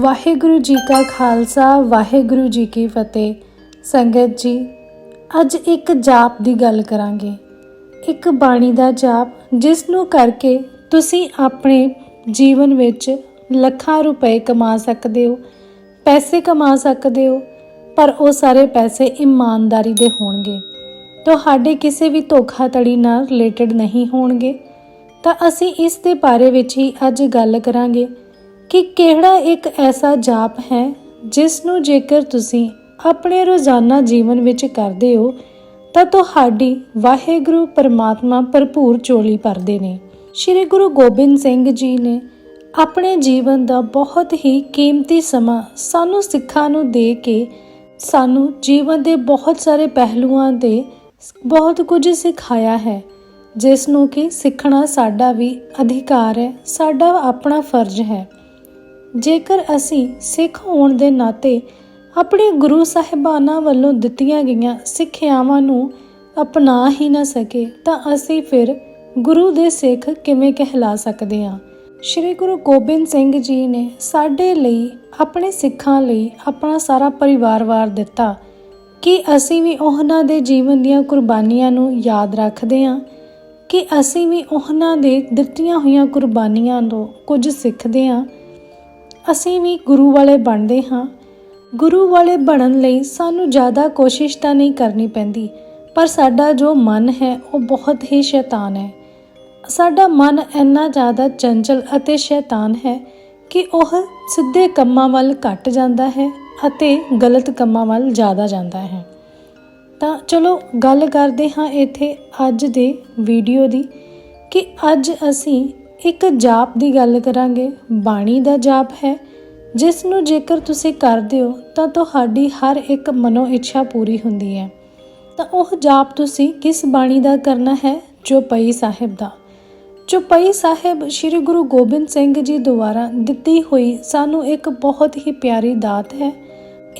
ਵਾਹਿਗੁਰੂ ਜੀ ਕਾ ਖਾਲਸਾ, ਵਾਹਿਗੁਰੂ ਜੀ ਕੀ ਫਤਿਹ। ਸੰਗਤ ਜੀ, ਅੱਜ ਇੱਕ ਜਾਪ ਦੀ ਗੱਲ ਕਰਾਂਗੇ। ਇੱਕ ਬਾਣੀ ਦਾ ਜਾਪ, ਜਿਸ ਨੂੰ ਕਰਕੇ ਤੁਸੀਂ ਆਪਣੇ ਜੀਵਨ ਵਿੱਚ ਲੱਖਾਂ ਰੁਪਏ ਕਮਾ ਸਕਦੇ ਹੋ, ਪੈਸੇ ਕਮਾ ਸਕਦੇ ਹੋ, ਪਰ ਉਹ ਸਾਰੇ ਪੈਸੇ ਇਮਾਨਦਾਰੀ ਦੇ ਹੋਣਗੇ। ਤੁਹਾਡੇ ਕਿਸੇ ਵੀ ਧੋਖਾਧੜੀ ਨਾਲ ਰਿਲੇਟਡ ਨਹੀਂ ਹੋਣਗੇ। ਤਾਂ ਅਸੀਂ ਇਸ ਦੇ ਬਾਰੇ ਵਿੱਚ ਹੀ ਅੱਜ ਗੱਲ ਕਰਾਂਗੇ। ਕਿ ਕਿਹੜਾ ਇੱਕ ਐਸਾ ਜਾਪ ਹੈ ਜਿਸ ਨੂੰ ਜੇਕਰ ਤੁਸੀਂ ਆਪਣੇ ਰੋਜ਼ਾਨਾ ਜੀਵਨ ਵਿੱਚ ਕਰਦੇ ਹੋ, ਤਾਂ ਤੁਹਾਡੀ ਵਾਹਿਗੁਰੂ ਪਰਮਾਤਮਾ ਭਰਪੂਰ ਚੋਲੀ ਭਰਦੇ ਨੇ। ਸ੍ਰੀ ਗੁਰੂ ਗੋਬਿੰਦ ਸਿੰਘ ਜੀ ਨੇ ਆਪਣੇ ਜੀਵਨ ਦਾ ਬਹੁਤ ਹੀ ਕੀਮਤੀ ਸਮਾਂ ਸਾਨੂੰ ਸਿੱਖਾਂ ਨੂੰ ਦੇ ਕੇ ਸਾਨੂੰ ਜੀਵਨ ਦੇ ਬਹੁਤ ਸਾਰੇ ਪਹਿਲੂਆਂ ਤੇ ਬਹੁਤ ਕੁਝ ਸਿਖਾਇਆ ਹੈ, ਜਿਸ ਨੂੰ ਕਿ ਸਿੱਖਣਾ ਸਾਡਾ ਵੀ ਅਧਿਕਾਰ ਹੈ, ਸਾਡਾ ਆਪਣਾ ਫਰਜ਼ ਹੈ। ਜੇਕਰ ਅਸੀਂ ਸਿੱਖ ਹੋਣ ਦੇ ਨਾਤੇ ਆਪਣੇ ਗੁਰੂ ਸਾਹਿਬਾਨਾਂ ਵੱਲੋਂ ਦਿੱਤੀਆਂ ਗਈਆਂ ਸਿੱਖਿਆਵਾਂ ਨੂੰ ਅਪਣਾ ਹੀ ਨਾ ਸਕੇ, ਤਾਂ ਅਸੀਂ ਫਿਰ ਗੁਰੂ ਦੇ ਸਿੱਖ ਕਿਵੇਂ ਕਹਿਲਾ ਸਕਦੇ ਹਾਂ? ਸ਼੍ਰੀ ਗੁਰੂ ਗੋਬਿੰਦ ਸਿੰਘ ਜੀ ਨੇ ਸਾਡੇ ਲਈ, ਆਪਣੇ ਸਿੱਖਾਂ ਲਈ ਆਪਣਾ ਸਾਰਾ ਪਰਿਵਾਰ ਵਾਰ ਦਿੱਤਾ। ਕਿ ਅਸੀਂ ਵੀ ਉਹਨਾਂ ਦੇ ਜੀਵਨ ਦੀਆਂ ਕੁਰਬਾਨੀਆਂ ਨੂੰ ਯਾਦ ਰੱਖਦੇ ਹਾਂ? ਕਿ ਅਸੀਂ ਵੀ ਉਹਨਾਂ ਦੇ ਦਿੱਤੀਆਂ ਹੋਈਆਂ ਕੁਰਬਾਨੀਆਂ ਤੋਂ ਕੁਝ ਸਿੱਖਦੇ ਹਾਂ? ਅਸੀਂ ਵੀ ਗੁਰੂ ਵਾਲੇ ਬਣਦੇ ਹਾਂ। ਗੁਰੂ ਵਾਲੇ ਬਣਨ ਲਈ ਸਾਨੂੰ ਜ਼ਿਆਦਾ ਕੋਸ਼ਿਸ਼ ਤਾਂ ਨਹੀਂ ਕਰਨੀ ਪੈਂਦੀ, ਪਰ ਸਾਡਾ ਜੋ ਮਨ ਹੈ, ਉਹ ਬਹੁਤ ਹੀ ਸ਼ੈਤਾਨ ਹੈ। ਸਾਡਾ ਮਨ ਇੰਨਾ ਜ਼ਿਆਦਾ ਚੰਚਲ ਅਤੇ ਸ਼ੈਤਾਨ ਹੈ ਕਿ ਉਹ ਸਿੱਧੇ ਕੰਮਾਂ ਵੱਲ ਘਟ ਜਾਂਦਾ ਹੈ ਅਤੇ ਗਲਤ ਕੰਮਾਂ ਵੱਲ ਜ਼ਿਆਦਾ ਜਾਂਦਾ ਹੈ। ਤਾਂ ਚਲੋ, ਗੱਲ ਕਰਦੇ ਹਾਂ ਇੱਥੇ ਅੱਜ ਦੇ ਵੀਡੀਓ ਦੀ ਕਿ ਅੱਜ ਅਸੀਂ ਇੱਕ ਜਾਪ ਦੀ ਗੱਲ ਕਰਾਂਗੇ। ਬਾਣੀ ਦਾ ਜਾਪ ਹੈ। ਜਿਸ ਨੂੰ ਜੇਕਰ ਤੁਸੀਂ ਕਰਦੇ ਹੋ, ਤਾਂ ਤੁਹਾਡੀ ਹਰ ਇੱਕ ਮਨੋ ਇੱਛਾ ਪੂਰੀ ਹੁੰਦੀ ਹੈ। ਤਾਂ ਉਹ ਜਾਪ ਤੁਸੀਂ ਕਿਸ ਬਾਣੀ ਦਾ ਕਰਨਾ ਹੈ? ਚੌਪਈ ਸਾਹਿਬ ਦਾ। ਚੌਪਈ ਸਾਹਿਬ ਸ੍ਰੀ ਗੁਰੂ ਗੋਬਿੰਦ ਸਿੰਘ ਜੀ ਦੁਆਰਾ ਦਿੱਤੀ ਹੋਈ ਸਾਨੂੰ ਇੱਕ ਬਹੁਤ ਹੀ ਪਿਆਰੀ ਦਾਤ ਹੈ।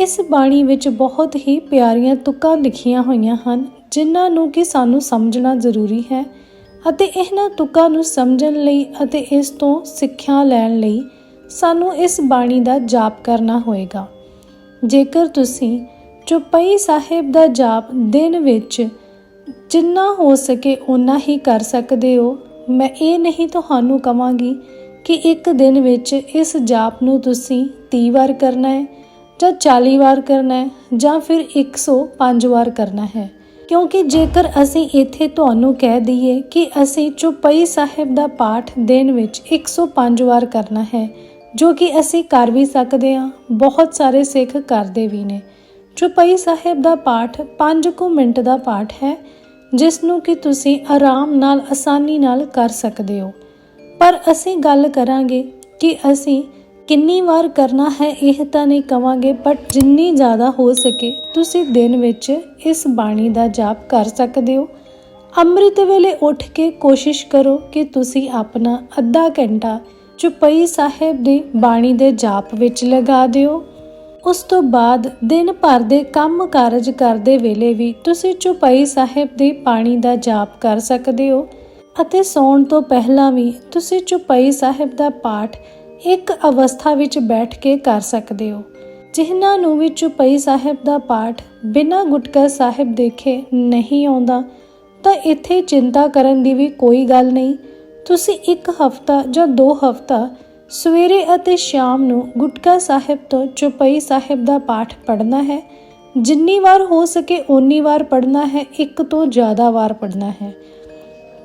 ਇਸ ਬਾਣੀ ਵਿੱਚ ਬਹੁਤ ਹੀ ਪਿਆਰੀਆਂ ਤੁਕਾਂ ਲਿਖੀਆਂ ਹੋਈਆਂ ਹਨ, ਜਿਨ੍ਹਾਂ ਨੂੰ ਕਿ ਸਾਨੂੰ ਸਮਝਣਾ ਜ਼ਰੂਰੀ ਹੈ। ਅਤੇ ਇਹਨਾਂ ਤੁਕਾਂ ਨੂੰ ਸਮਝਣ ਲਈ ਅਤੇ ਇਸ ਤੋਂ ਸਿੱਖਿਆ ਲੈਣ ਲਈ ਸਾਨੂੰ ਇਸ ਬਾਣੀ ਦਾ ਜਾਪ ਕਰਨਾ ਹੋਏਗਾ। ਜੇਕਰ ਤੁਸੀਂ ਚੁਪਈ ਸਾਹਿਬ ਦਾ ਜਾਪ ਦਿਨ ਵਿੱਚ ਜਿੰਨਾ ਹੋ ਸਕੇ ਉਨਾ ਹੀ ਕਰ ਸਕਦੇ ਹੋ। ਮੈਂ ਇਹ ਨਹੀਂ ਤੁਹਾਨੂੰ ਕਵਾਂਗੀ ਕਿ ਇੱਕ ਦਿਨ ਵਿੱਚ ਇਸ ਜਾਪ ਨੂੰ ਤੁਸੀਂ 30 ਵਾਰ ਕਰਨਾ ਹੈ ਜਾਂ 40 ਵਾਰ ਕਰਨਾ ਹੈ ਜਾਂ ਫਿਰ 105 ਵਾਰ ਕਰਨਾ ਹੈ। ਕਿਉਂਕਿ ਜੇਕਰ ਅਸੀਂ ਇੱਥੇ ਤੁਹਾਨੂੰ ਕਹਿ ਦਈਏ ਕਿ ਅਸੀਂ ਚੁਪਈ ਸਾਹਿਬ ਦਾ ਪਾਠ ਦਿਨ ਵਿੱਚ 105 ਵਾਰ ਕਰਨਾ ਹੈ, ਜੋ ਕਿ ਅਸੀਂ ਕਰ ਵੀ ਸਕਦੇ ਹਾਂ, ਬਹੁਤ ਸਾਰੇ ਸਿੱਖ ਕਰਦੇ ਵੀ ਨੇ। ਚੁਪਈ ਸਾਹਿਬ ਦਾ ਪਾਠ 5 ਕੁ ਮਿੰਟ ਦਾ ਪਾਠ ਹੈ, ਜਿਸ ਨੂੰ ਕਿ ਤੁਸੀਂ ਆਰਾਮ ਨਾਲ, ਆਸਾਨੀ ਨਾਲ ਕਰ ਸਕਦੇ ਹੋ। ਪਰ ਅਸੀਂ ਗੱਲ ਕਰਾਂਗੇ ਕਿ ਅਸੀਂ ਕਿੰਨੀ ਵਾਰ ਕਰਨਾ ਹੈ ਇਹ ਤਾਂ ਨਹੀਂ ਕਵਾਂਗੇ ਬਟ ਜਿੰਨੀ ਜ਼ਿਆਦਾ ਹੋ ਸਕੇ, ਤੁਸੀਂ ਦਿਨ ਵਿੱਚ ਇਸ ਬਾਣੀ ਦਾ ਜਾਪ ਕਰ ਸਕਦੇ ਹੋ। ਅੰਮ੍ਰਿਤ ਵੇਲੇ ਉੱਠ ਕੇ ਕੋਸ਼ਿਸ਼ ਕਰੋ ਕਿ ਤੁਸੀਂ ਆਪਣਾ ਅੱਧਾ ਘੰਟਾ ਚੁਪਈ ਸਾਹਿਬ ਦੀ ਬਾਣੀ ਦੇ ਜਾਪ ਵਿੱਚ ਲਗਾ ਦਿਓ। ਉਸ ਤੋਂ ਬਾਅਦ ਦਿਨ ਭਰ ਦੇ ਕੰਮ ਕਾਰਜ ਕਰਦੇ ਵੇਲੇ ਵੀ ਤੁਸੀਂ ਚੁਪਈ ਸਾਹਿਬ ਦੇ ਬਾਣੀ ਦਾ ਜਾਪ ਕਰ ਸਕਦੇ ਹੋ। ਅਤੇ ਸੌਣ ਤੋਂ ਪਹਿਲਾਂ ਵੀ ਤੁਸੀਂ ਚੁਪਈ ਸਾਹਿਬ ਦਾ ਪਾਠ ਇੱਕ ਅਵਸਥਾ ਵਿੱਚ ਬੈਠ ਕੇ ਕਰ ਸਕਦੇ ਹੋ। ਜਿਨ੍ਹਾਂ ਨੂੰ ਵੀ ਚੁਪਈ ਸਾਹਿਬ ਦਾ ਪਾਠ ਬਿਨਾਂ ਗੁਟਕਾ ਸਾਹਿਬ ਦੇਖੇ ਨਹੀਂ ਆਉਂਦਾ, ਤਾਂ ਇੱਥੇ ਚਿੰਤਾ ਕਰਨ ਦੀ ਵੀ ਕੋਈ ਗੱਲ ਨਹੀਂ। ਤੁਸੀਂ ਇੱਕ ਹਫਤਾ ਜਾਂ ਦੋ ਹਫਤਾ ਸਵੇਰੇ ਅਤੇ ਸ਼ਾਮ ਨੂੰ ਗੁਟਕਾ ਸਾਹਿਬ ਤੋਂ ਚੁਪਈ ਸਾਹਿਬ ਦਾ ਪਾਠ ਪੜ੍ਹਨਾ ਹੈ। ਜਿੰਨੀ ਵਾਰ ਹੋ ਸਕੇ ਓਨੀ ਵਾਰ ਪੜ੍ਹਨਾ ਹੈ, ਇੱਕ ਤੋਂ ਜ਼ਿਆਦਾ ਵਾਰ ਪੜ੍ਹਨਾ ਹੈ।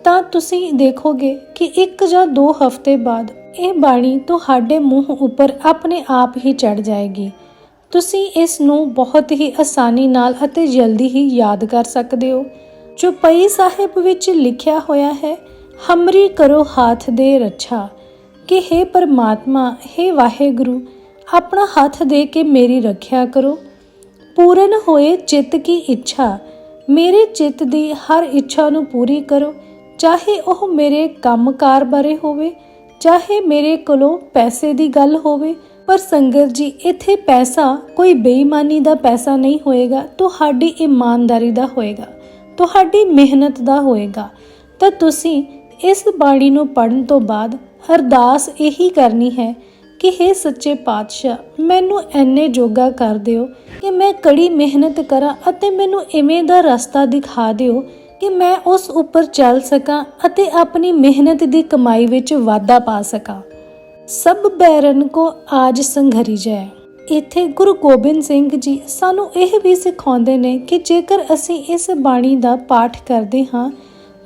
ਤਾਂ ਤੁਸੀਂ ਦੇਖੋਗੇ ਕਿ ਇੱਕ ਜਾਂ ਦੋ ਹਫ਼ਤੇ ਬਾਅਦ ਇਹ ਬਾਣੀ ਤੁਹਾਡੇ ਮੂੰਹ ਉੱਪਰ ਆਪਣੇ ਆਪ ਹੀ ਚੜ ਜਾਏਗੀ। ਤੁਸੀਂ ਇਸ ਨੂੰ ਬਹੁਤ ਹੀ ਆਸਾਨੀ ਨਾਲ ਅਤੇ ਜਲਦੀ ਹੀ ਯਾਦ ਕਰ ਸਕਦੇ ਹੋ। ਚੁਪਈ ਸਾਹਿਬ ਵਿੱਚ ਲਿਖਿਆ ਹੋਇਆ ਹੈ, ਹਮਰੀ ਕਰੋ ਹੱਥ ਦੇ ਰੱਛਾ। ਕਿ हे ਪਰਮਾਤਮਾ हे ਵਾਹਿਗੁਰੂ, ਆਪਣਾ ਹੱਥ ਦੇ ਕੇ ਮੇਰੀ ਰੱਖਿਆ ਕਰੋ। ਪੂਰਨ ਹੋਏ ਚਿੱਤ ਕੀ ਇੱਛਾ, ਮੇਰੇ ਚਿੱਤ ਦੀ ਹਰ ਇੱਛਾ ਨੂੰ ਪੂਰੀ ਕਰੋ। ਚਾਹੇ ਉਹ ਮੇਰੇ ਕੰਮਕਾਰ ਬਾਰੇ ਹੋਵੇ ਚਾਹੇ ਮੇਰੇ ਕੋਲੋਂ ਪੈਸੇ ਦੀ ਗੱਲ ਹੋਵੇ, ਪਰ ਸੰਗਤ ਜੀ, ਇੱਥੇ ਪੈਸਾ, ਕੋਈ ਬੇਈਮਾਨੀ ਦਾ ਪੈਸਾ ਨਹੀਂ ਹੋਏਗਾ, ਤੁਹਾਡੀ ਇਮਾਨਦਾਰੀ ਦਾ ਹੋਏਗਾ, ਤੁਹਾਡੀ ਮਿਹਨਤ ਦਾ ਹੋਏਗਾ। ਤਾਂ ਤੁਸੀਂ ਇਸ ਬਾਣੀ ਨੂੰ ਪੜਨ ਤੋਂ ਬਾਅਦ ਅਰਦਾਸ ਇਹੀ ਕਰਨੀ ਹੈ ਕਿ हे ਸੱਚੇ ਪਾਤਸ਼ਾਹ, ਮੈਨੂੰ ਐਨੇ ਜੋਗਾ ਕਰ ਦਿਓ ਕਿ ਮੈਂ ਕੜੀ ਮਿਹਨਤ ਕਰਾਂ ਅਤੇ ਮੈਨੂੰ ਇਵੇਂ ਦਾ ਰਸਤਾ ਦਿਖਾ ਦਿਓ ਕਿ ਮੈਂ ਉਸ ਉੱਪਰ ਚੱਲ ਸਕਾਂ ਅਤੇ ਆਪਣੀ ਮਿਹਨਤ ਦੀ ਕਮਾਈ ਵਿੱਚ ਵਾਧਾ ਪਾ ਸਕਾਂ। ਸਭ ਬੈਰਨ ਕੋ ਆਜ ਸੰਘਰੀ ਜੈ। ਇੱਥੇ ਗੁਰੂ ਗੋਬਿੰਦ ਸਿੰਘ ਜੀ ਸਾਨੂੰ ਇਹ ਵੀ ਸਿਖਾਉਂਦੇ ਨੇ ਕਿ ਜੇਕਰ ਅਸੀਂ ਇਸ ਬਾਣੀ ਦਾ ਪਾਠ ਕਰਦੇ ਹਾਂ,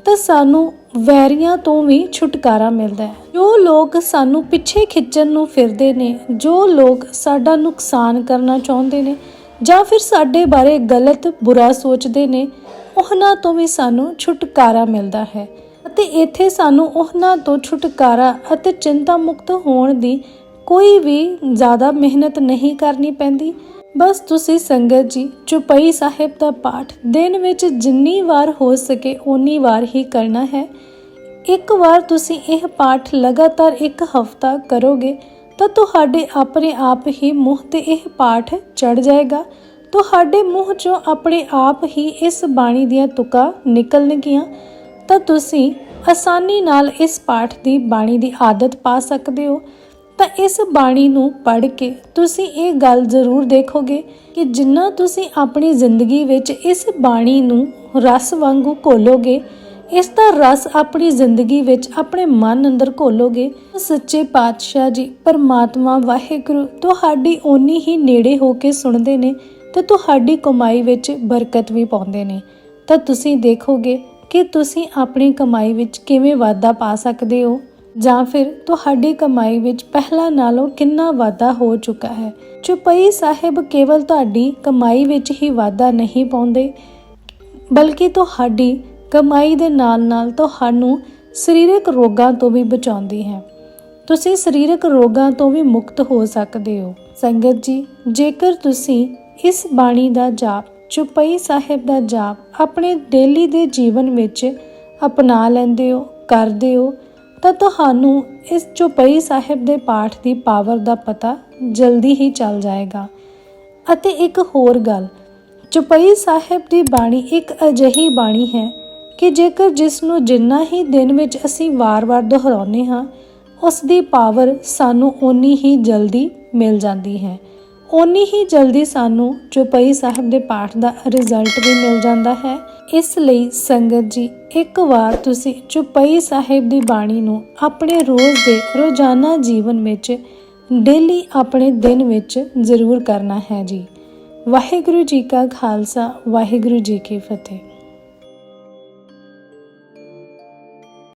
ਤਾਂ ਸਾਨੂੰ ਵੈਰੀਆਂ ਤੋਂ ਵੀ ਛੁਟਕਾਰਾ ਮਿਲਦਾ ਹੈ। ਜੋ ਲੋਕ ਸਾਨੂੰ ਪਿੱਛੇ ਖਿੱਚਣ ਨੂੰ ਫਿਰਦੇ ਨੇ, ਜੋ ਲੋਕ ਸਾਡਾ ਨੁਕਸਾਨ ਕਰਨਾ ਚਾਹੁੰਦੇ ਨੇ ਜਾਂ ਫਿਰ ਸਾਡੇ ਬਾਰੇ ਗਲਤ ਬੁਰਾ ਸੋਚਦੇ ਨੇ ਉਹਨਾਂ ਤੋਂ ਵੀ ਸਾਨੂੰ ਛੁਟਕਾਰਾ ਮਿਲਦਾ ਹੈ ਅਤੇ ਇੱਥੇ ਸਾਨੂੰ ਉਹਨਾਂ ਤੋਂ ਛੁਟਕਾਰਾ ਅਤੇ ਚਿੰਤਾ ਮੁਕਤ ਹੋਣ ਦੀ ਕੋਈ ਵੀ ਜ਼ਿਆਦਾ ਮਿਹਨਤ ਨਹੀਂ ਕਰਨੀ ਪੈਂਦੀ। ਬਸ ਤੁਸੀਂ ਸੰਗਤ ਜੀ, ਚੁਪਈ ਸਾਹਿਬ ਦਾ ਪਾਠ ਦਿਨ ਵਿੱਚ ਜਿੰਨੀ ਵਾਰ ਹੋ ਸਕੇ ਓਨੀ ਵਾਰ ਹੀ ਕਰਨਾ ਹੈ। ਇੱਕ ਵਾਰ ਤੁਸੀਂ ਇਹ ਪਾਠ ਲਗਾਤਾਰ ਇੱਕ ਹਫ਼ਤਾ ਕਰੋਗੇ ਤਾਂ ਤੁਹਾਡੇ ਆਪਣੇ ਆਪ ਹੀ ਮੂੰਹ ਤੇ ਇਹ ਪਾਠ ਚੜ ਜਾਏਗਾ। ਤੁਹਾਡੇ ਮੂੰਹ ਚੋਂ ਆਪਣੇ ਆਪ ਹੀ ਇਸ ਬਾਣੀ ਦੀਆਂ ਤੁਕਾਂ ਨਿਕਲਣਗੀਆਂ, ਤਾਂ ਤੁਸੀਂ ਆਸਾਨੀ ਨਾਲ ਇਸ ਪਾਠ ਦੀ ਬਾਣੀ ਦੀ ਆਦਤ ਪਾ ਸਕਦੇ ਹੋ। ਤਾਂ ਇਸ ਬਾਣੀ ਨੂੰ ਪੜ੍ਹ ਕੇ ਤੁਸੀਂ ਇਹ ਗੱਲ ਜ਼ਰੂਰ ਦੇਖੋਗੇ ਕਿ ਜਿੰਨਾ ਤੁਸੀਂ ਆਪਣੀ ਜ਼ਿੰਦਗੀ ਵਿੱਚ ਇਸ ਬਾਣੀ ਨੂੰ ਰਸ ਵਾਂਗੂ ਘੋਲੋਗੇ, ਇਸ ਦਾ ਰਸ ਆਪਣੀ ਜ਼ਿੰਦਗੀ ਵਿੱਚ ਆਪਣੇ ਮਨ ਅੰਦਰ ਘੋਲੋਗੇ ਸੱਚੇ ਪਾਤਸ਼ਾਹ ਜੀ, ਪਰਮਾਤਮਾ ਵਾਹਿਗੁਰੂ, ਤੁਹਾਡੀ ਓਨੀ ਹੀ ਨੇੜੇ ਹੋ ਕੇ ਸੁਣਦੇ ਨੇ। ਤੇ ਤੁਹਾਡੀ ਕਮਾਈ ਵਿੱਚ ਬਰਕਤ ਵੀ ਪਾਉਂਦੇ ਨੇ। ਤਾਂ ਤੁਸੀਂ ਦੇਖੋਗੇ ਕਿ ਤੁਸੀਂ ਆਪਣੀ ਕਮਾਈ ਵਿੱਚ ਕਿਵੇਂ ਵਾਧਾ ਪਾ ਸਕਦੇ ਹੋ, ਜਾਂ ਫਿਰ ਤੁਹਾਡੀ ਕਮਾਈ ਵਿੱਚ ਪਹਿਲਾਂ ਨਾਲੋਂ ਕਿੰਨਾ ਵਾਧਾ ਹੋ ਚੁੱਕਾ ਹੈ। ਚੁਪਈ ਸਾਹਿਬ ਕੇਵਲ ਤੁਹਾਡੀ ਕਮਾਈ ਵਿੱਚ ਹੀ ਵਾਧਾ ਨਹੀਂ ਪਾਉਂਦੇ, ਬਲਕਿ ਤੁਹਾਡੀ ਕਮਾਈ ਦੇ ਨਾਲ-ਨਾਲ ਤੁਹਾਨੂੰ ਸਰੀਰਕ ਰੋਗਾਂ ਤੋਂ ਵੀ ਬਚਾਉਂਦੀ ਹੈ। ਤੁਸੀਂ ਸਰੀਰਕ ਰੋਗਾਂ ਤੋਂ ਵੀ ਮੁਕਤ ਹੋ ਸਕਦੇ ਹੋ। ਸੰਗਤ ਜੀ, ਜੇਕਰ ਤੁਸੀਂ ਇਸ ਬਾਣੀ ਦਾ ਜਾਪ ਚੁਪਈ ਸਾਹਿਬ ਦਾ ਜਾਪ ਆਪਣੇ ਡੇਲੀ ਦੇ ਜੀਵਨ ਵਿੱਚ ਅਪਣਾ ਲੈਂਦੇ ਹੋ, ਕਰਦੇ ਹੋ, ਤਾਂ ਤੁਹਾਨੂੰ ਇਸ ਚੁਪਈ ਸਾਹਿਬ ਦੇ ਪਾਠ ਦੀ ਪਾਵਰ ਦਾ ਪਤਾ ਜਲਦੀ ਹੀ ਚੱਲ ਜਾਏਗਾ। ਅਤੇ ਇੱਕ ਹੋਰ ਗੱਲ, ਚੁਪਈ ਸਾਹਿਬ ਦੀ ਬਾਣੀ ਇੱਕ ਅਜਿਹੀ ਬਾਣੀ ਹੈ ਕਿ ਜੇਕਰ ਜਿਸ ਨੂੰ ਜਿੰਨਾ ਹੀ ਦਿਨ ਵਿੱਚ ਅਸੀਂ ਵਾਰ-ਵਾਰ ਦੁਹਰਾਉਂਦੇ ਹਾਂ, ਉਸ ਦੀ ਪਾਵਰ ਸਾਨੂੰ ਓਨੀ ਹੀ ਜਲਦੀ ਮਿਲ ਜਾਂਦੀ ਹੈ। ਉਨੀ ਹੀ ਜਲਦੀ ਸਾਨੂੰ ਚੁਪਈ ਸਾਹਿਬ ਦੇ ਪਾਠ ਦਾ ਰਿਜ਼ਲਟ ਵੀ ਮਿਲ ਜਾਂਦਾ ਹੈ। ਇਸ ਲਈ ਸੰਗਤ ਜੀ, ਇੱਕ ਵਾਰ ਤੁਸੀਂ ਚੁਪਈ ਸਾਹਿਬ ਦੀ ਬਾਣੀ ਨੂੰ ਆਪਣੇ ਰੋਜ਼ ਦੇ ਰੋਜ਼ਾਨਾ ਜੀਵਨ ਵਿੱਚ ਡੇਲੀ ਆਪਣੇ ਦਿਨ ਵਿੱਚ ਜ਼ਰੂਰ ਕਰਨਾ ਹੈ ਜੀ। ਵਾਹਿਗੁਰੂ ਜੀ ਕਾ ਖਾਲਸਾ, ਵਾਹਿਗੁਰੂ ਜੀ ਕੀ ਫਤਿਹ।